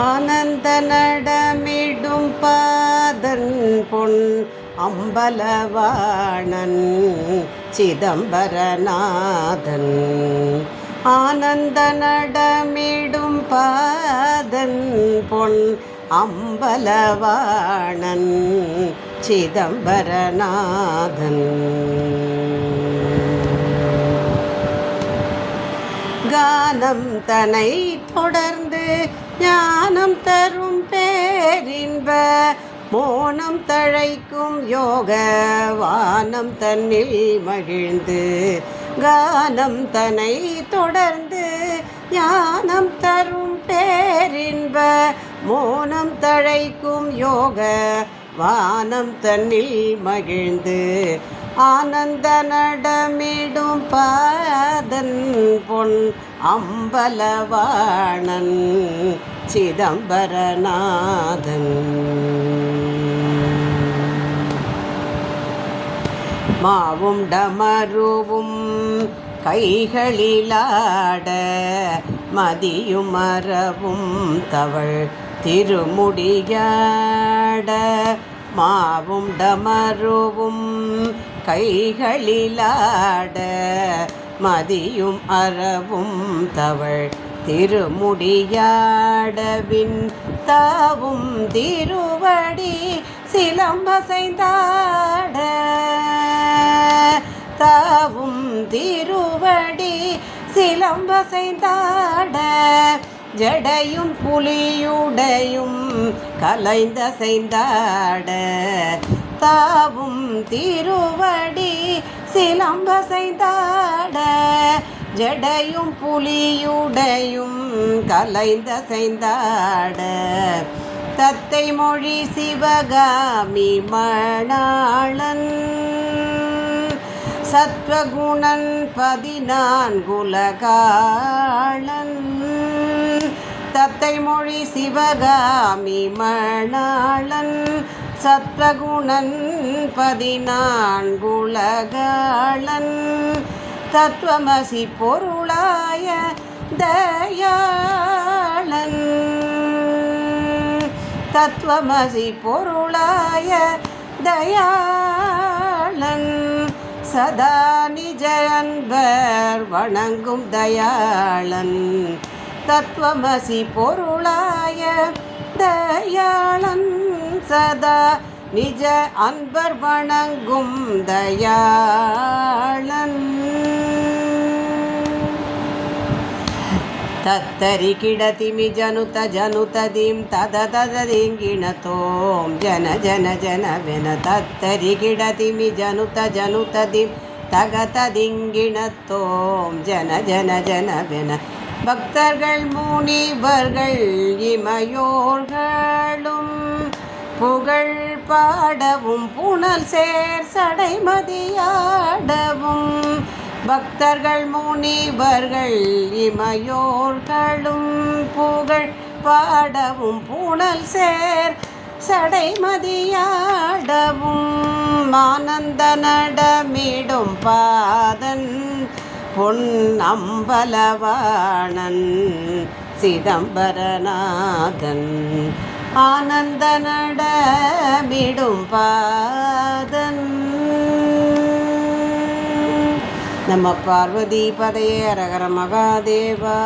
ஆனந்த நடமிடும் பாதன் பொன் அம்பலவாணன் சிதம்பரநாதன். ஆனந்த நடமிடும் பாதன் பொன் அம்பலவாணன் சிதம்பரநாதன். கானம் தனை தொடர்ந்து தரும் பேரின்ப மோனம் தழைக்கும் யோக வானம் தன்னில் மகிழ்ந்து கானம் தன்னை தொடர்ந்து ஞானம் தரும் பேரின்ப மோனம் தழைக்கும் யோக வானம் தன்னில் மகிழ்ந்து ஆனந்த நடமிடும் பாதன் பொன் அம்பலவாணன். சிதம்பரநாதன். மாவும் டமருவும் கைகளிலாட மதியும் மரவும் தவள் திருமுடியாட மாவும் டமருவும் கைகளிலாட மதியும் அறவும் தவள் திருமுடியாடவின் தாவும் திருவடி சிலம்பசைந்தாட. தாவும் திருவடி சிலம்பசைந்தாட. ஜடையும் புலியுடையும் கலைந்த செய்தாட தாவும் திருவடி சிலம்பசைந்தாட ஜடையும் புலியுடையும் கலைந்த செய்தாட தத்தை மொழி சிவகாமி மணாளன். சத்வகுணன் பதினான்குலகாளன் தத்தை மொழி சிவகாமி மணாளன். சத்வகுணன் பதினான்குலகாளன் தத்துவமசி பொருளாய தயாளன். தத்துவமசி பொருளாய தயாளன். சதா நிஜ அன்பர் வணங்கும் தயாளன். தத்துவமசி பொருளாய தயாளன். சதா நிஜ அன்பர் வணங்கும் தயா तत्तरिकिडतिमिजनुतजनुतदिं तद तददिङ्गिणतों जन जन जन वेन तत्तरिकिडतिमिजनुतजनुतदिं தக ததிங்கிணத்தோம் ஜன ஜன ஜனவென பக்தர்கள் முனிவர்கள் இமையோர்களும் புகழ் பாடவும் புனல் சேர் சடைமதியாட பக்தர்கள் முனிவர்கள் இமையோர்களும் புகழ் பாடவும் புனல் சேர் சடைமதியாடவும் ஆனந்த நடமிடும் பாதன் பொன் அம்பலவாணன் சிதம்பரநாதன். ஆனந்த நடமிடும் பாதன். நம்ம பார்வதி பதையே அரகர மகாதேவா